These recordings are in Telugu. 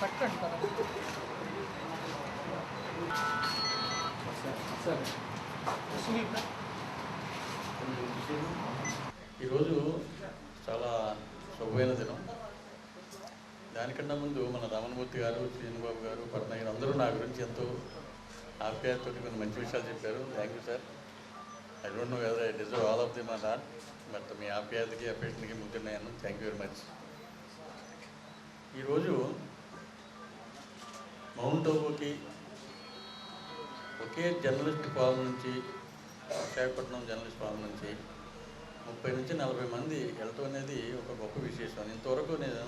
పట్టుకోండి కదా. ఈరోజు చాలా శుభమైన దినం. దానికన్నా ముందు మన రామన్మూర్తి గారు శ్రీనుబాబు గారు పట్నాయక్ అందరూ నా గురించి ఎంతో ఆప్యాయతతో కొన్ని మంచి విషయాలు చెప్పారు. Thank you sir I don't know whether I deserve all of the మా నాట్ బట్ మీ ఆప్యాయతకి అపేషన్కి ముందున్నాను థ్యాంక్ యూ వెరీ మచ్ ఈరోజు మౌంట్ ఓబోకి ఒకే జర్నలిస్ట్ ఫామ్ నుంచి విశాఖపట్నం జర్నలిస్ట్ ఫామ్ నుంచి ముప్పై నుంచి నలభై మంది వెళ్ళటం అనేది ఒక గొప్ప విశేషం. ఇంతవరకు నేను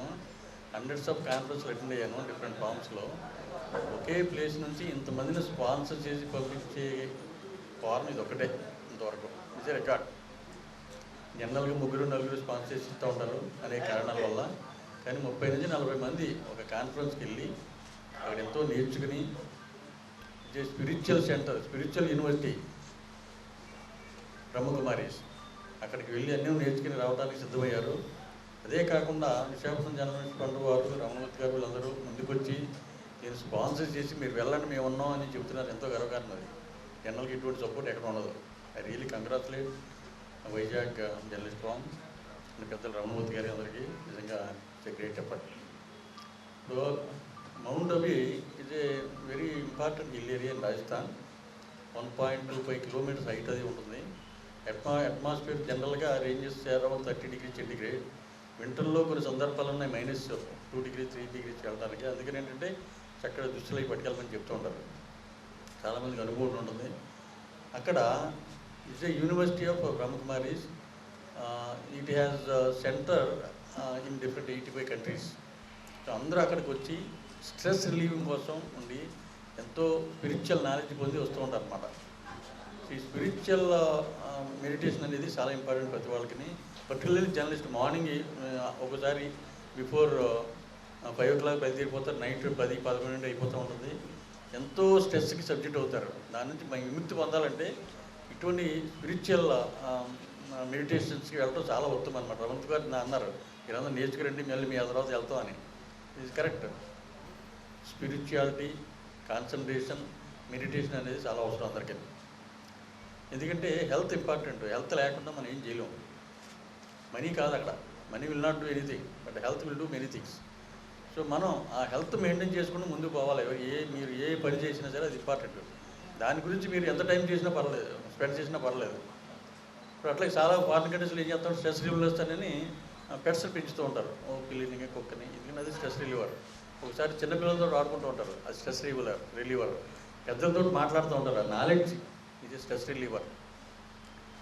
హండ్రెడ్స్ ఆఫ్ కాన్ఫరెన్స్లు అటెండ్ అయ్యాను డిఫరెంట్ ఫామ్స్లో ఒకే ప్లేస్ నుంచి ఇంతమందిని స్పాన్సర్ చేసి పంపించే ఫార్మ్ ఇది ఒకటే ఇంతవరకు. ఇది రికార్డ్. జనరల్గా ముగ్గురు నలుగురు స్పాన్సర్ చేసి ఇస్తూ ఉంటారు అనే కారణాల వల్ల. కానీ ముప్పై నుంచి నలభై మంది ఒక కాన్ఫరెన్స్కి వెళ్ళి అక్కడ ఎంతో నేర్చుకుని ఇది spiritual centre spiritual university Brahmakumaris అక్కడికి వెళ్ళి అన్నీ నేర్చుకుని రావడానికి సిద్ధమయ్యారు. అదే కాకుండా విశాఖపట్నం జర్నలిస్ట్ ఫండ్ వారు రమణమూర్తి గారు వీళ్ళందరూ ముందుకొచ్చి నేను స్పాన్సర్ చేసి మీరు వెళ్ళండి మేము ఉన్నాం అని చెప్తున్నారు ఎంతో గర్వకారణం అది. జనరల్కి ఇటువంటి సపోర్ట్ ఎక్కడ ఉండదు. I really congratulate Vizag uh, journalist forum పెద్దలు రమణమూర్తి గారి అందరికీ. నిజంగా గ్రేట్ ఎఫర్ట్. ఇప్పుడు Mount Abu a very important hill area Rajasthan one point two five kilometres height అది ఉంటుంది. అట్మా అట్మాస్ఫియర్ జనరల్గా ranges around thirty degree centigrade వింటర్లో కొన్ని సందర్భాలు ఉన్నాయి minus two degree three degrees వెళ్ళడానికి. అందుకని ఏంటంటే చక్కగా దృష్టిలోకి పట్టుకెళ్ళమని చెప్తూ ఉంటారు. చాలామందికి అనుభవం ఉంటుంది. అక్కడ it's a university of Brahmakumaris it has centre in different eighty five countries so అందరూ అక్కడికి వచ్చి స్ట్రెస్ రిలీవింగ్ కోసం ఉండి ఎంతో స్పిరిచువల్ నాలెడ్జ్ పొంది వస్తూ ఉంటారు అనమాట ఈ స్పిరిచువల్ మెడిటేషన్ అనేది చాలా ఇంపార్టెంట్ ప్రతి వాళ్ళకి పర్టికులర్లీ జర్నలిస్ట్ మార్నింగ్ ఒకసారి బిఫోర్ ఫైవ్ ఓ క్లాక్ బయలుదేరిపోతారు. నైట్ పది పదకొండు అయిపోతూ ఉంటుంది. ఎంతో స్ట్రెస్కి సబ్జెక్ట్ అవుతారు. దాని నుంచి విముక్తి పొందాలంటే ఇటువంటి స్పిరిచువల్ మెడిటేషన్స్కి వెళ్ళడం చాలా ఉత్తమం అనమాట రమంత్ గారు నా అన్నారు మీరందరూ నేర్చుకురండి మళ్ళీ మీ తర్వాత వెళ్తామని ఇది కరెక్ట్ స్పిరిచువాలిటీ కాన్సన్ట్రేషన్ మెడిటేషన్ అనేది చాలా అవసరం అందరికీ. ఎందుకంటే హెల్త్ ఇంపార్టెంట్ హెల్త్ లేకుండా మనం ఏం చేయలేము మనీ కాదు అక్కడ. Money will not do anything but health will do many things so మనం ఆ హెల్త్ మెయింటైన్ చేసుకుంటూ ముందుకు పోవాలి. ఏ మీరు ఏ పని చేసినా సరే అది ఇంపార్టెంట్ దాని గురించి మీరు ఎంత టైం చేసినా పర్లేదు స్పెండ్ చేసినా పర్లేదు. ఇప్పుడు అట్లాగే చాలా ఫారిన్ కంట్రీస్లో ఏం చేస్తాం? స్ట్రెస్ రిలీవ్ వస్తానని పెట్స్ పెంచుతూ ఉంటారు. ఓ పిల్లిని కుక్కని. ఎందుకంటే అది స్ట్రెస్ రిలీవర్ ఒకసారి చిన్నపిల్లలతో ఆడుకుంటూ ఉంటారు. అది స్ట్రెస్ రిలీవర్ రిలీవర్. పెద్దలతో మాట్లాడుతూ ఉంటారు. నాలెడ్జ్. ఇది stress reliever.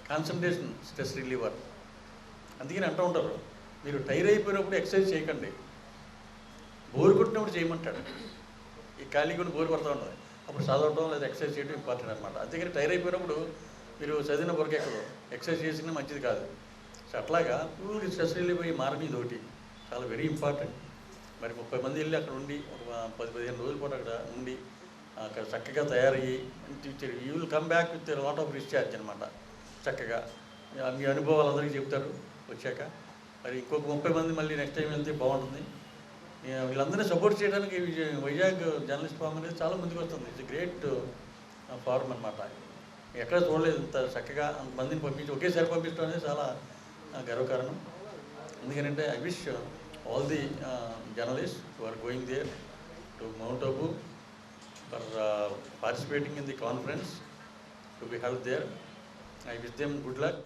Concentration stress reliever. అందుకని అంటూ ఉంటారు. మీరు టైర్ అయిపోయినప్పుడు ఎక్సర్సైజ్ చేయకండి. బోరు కొట్టినప్పుడు చేయమంటాడు. ఈ ఖాళీ కూడా బోరు పడుతూ ఉంటుంది. అప్పుడు చదవటం లేదా ఎక్సర్సైజ్ చేయడం ఇంపార్టెంట్ అనమాట అందుకని టైర్ అయిపోయినప్పుడు మీరు చదివిన వరకు ఎక్కదు. ఎక్సర్సైజ్ చేసినా మంచిది కాదు. సో అట్లాగా ఫుల్గా స్ట్రెస్ రిలీవ్ అయ్యి మార్గం ఇది ఒకటి చాలా వెరీ ఇంపార్టెంట్. మరి ముప్పై మంది వెళ్ళి అక్కడ ఉండి ఒక పది పదిహేను రోజుల పాటు అక్కడ ఉండి అక్కడ చక్కగా తయారయ్యి మంచి you will come back with lot of recharge అనమాట చక్కగా. మీ- అనుభవాలు అందరికీ చెప్తారు వచ్చాక. మరి ఇంకొక ముప్పై మంది మళ్ళీ నెక్స్ట్ టైం వెళ్తే బాగుంటుంది. వీళ్ళందరినీ సపోర్ట్ చేయడానికి విజయ- వైజాగ్ జర్నలిస్ట్ ఫామ్ అనేది చాలా ముందుకు వస్తుంది. ఇట్స్ గ్రేట్ ఫార్మ్ అనమాట ఎక్కడ చూడలేదు ఇంత చక్కగా అంతమందిని పంపించి ఒకేసారి పంపించడం అనేది చాలా గర్వకారణం. ఎందుకంటే I wish all the um, journalists who are going there to Mount Abu for uh, participating in the conference to be held there. I wish them good luck.